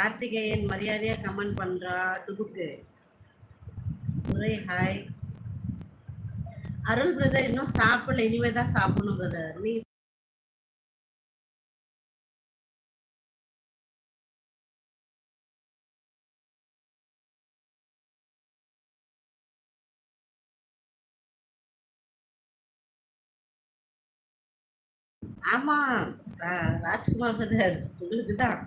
கார்த்திகேயன் மரியாதையாக கமெண்ட் பண்ணுறா டுபுக்கு முறை ஹாய் அருள் பிரதர் இன்னும் சாப்பிடல இனிமே தான் சாப்பிடணும் பிரதர் நீ ஆமா ராஜ்குமார் பிரதர் உங்களுக்கு தான்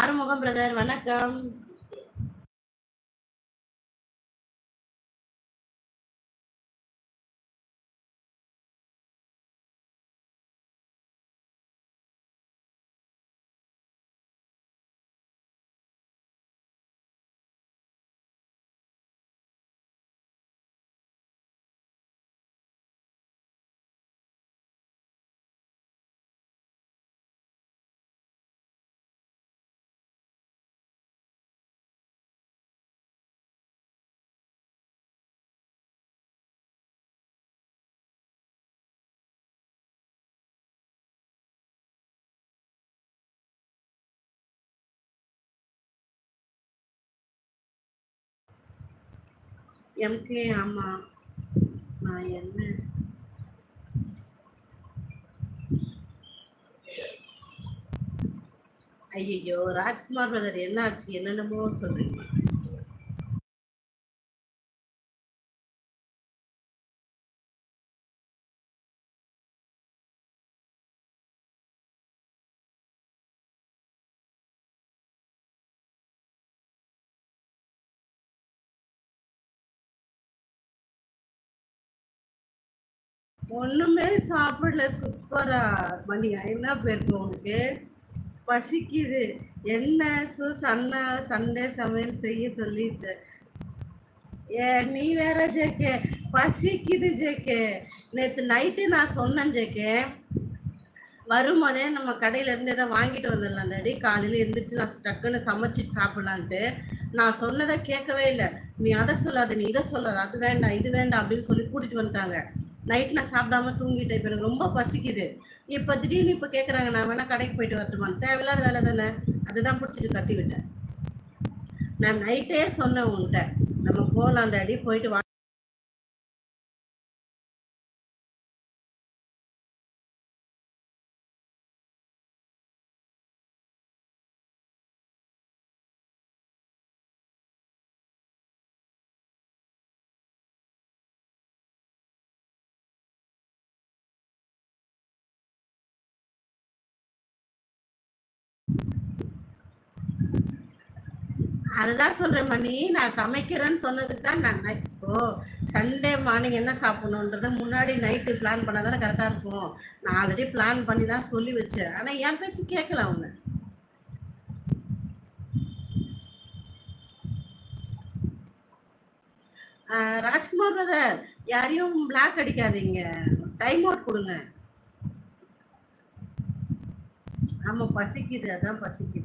ஆறுமுகம் பிரதர் வணக்கம் எம்கே ஆமாம் நான் என்ன ஐயோ ராஜ்குமார் பிரதர் என்னாச்சு என்னென்னமோ சொல்றீங்க ஒண்ணுமே சாப்பிடல சூப்பரா மணியா என்ன பேருக்கு உனக்கு பசிக்குது என்ன சு சன்ன சண்டே சமையல் செய்ய சொல்லி ஏ நீ வேற ஜேகே பசிக்குது ஜேகே நேற்று நைட்டு நான் சொன்னேன் ஜேகே வரும்போதே நம்ம இருந்து எதை வாங்கிட்டு வந்துடலாம் டாடி காலையில் எழுந்திரிச்சு நான் டக்குன்னு சமைச்சிட்டு சாப்பிட்லான்ட்டு நான் சொன்னதை கேட்கவே இல்லை நீ அதை சொல்லாத நீ இதை சொல்லாத அது வேண்டாம் இது வேண்டாம் அப்படின்னு சொல்லி கூட்டிகிட்டு வந்துட்டாங்க நைட் நான் சாப்பிடாம தூங்கிட்டேன் இப்போ எனக்கு ரொம்ப பசிக்குது இப்போ திடீர்னு இப்போ கேட்குறாங்க நான் வேணா கடைக்கு போயிட்டு வரட்டுமான்னு தேவையில்லாத வேலை தானே அதுதான் பிடிச்சிட்டு கத்தி விட்டேன் நான் நைட்டே சொன்னேன் உன்கிட்ட நம்ம போகலாம் டாடி போயிட்டு அதுதான் சொல்றேன் மணி நான் சமைக்கிறேன்னு சொன்னதுக்கு தான் நான் இப்போ சண்டே மார்னிங் என்ன சாப்பிடணுன்றத முன்னாடி நைட்டு பிளான் பண்ணால் தானே கரெக்டாக இருக்கும் நான் ஆல்ரெடி பிளான் பண்ணி தான் சொல்லி வச்சேன் ஆனால் என் பேச்சு கேட்கல அவங்க ராஜ்குமார் பிரதர் யாரையும் பிளாக் அடிக்காதீங்க டைம் அவுட் கொடுங்க ஆமாம் பசிக்குது அதான் பசிக்குது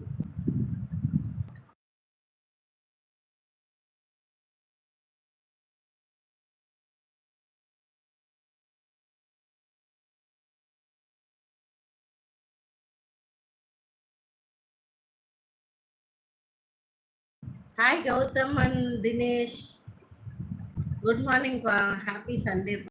Hi Gautam and Dinesh. Good morning. Happy Sunday.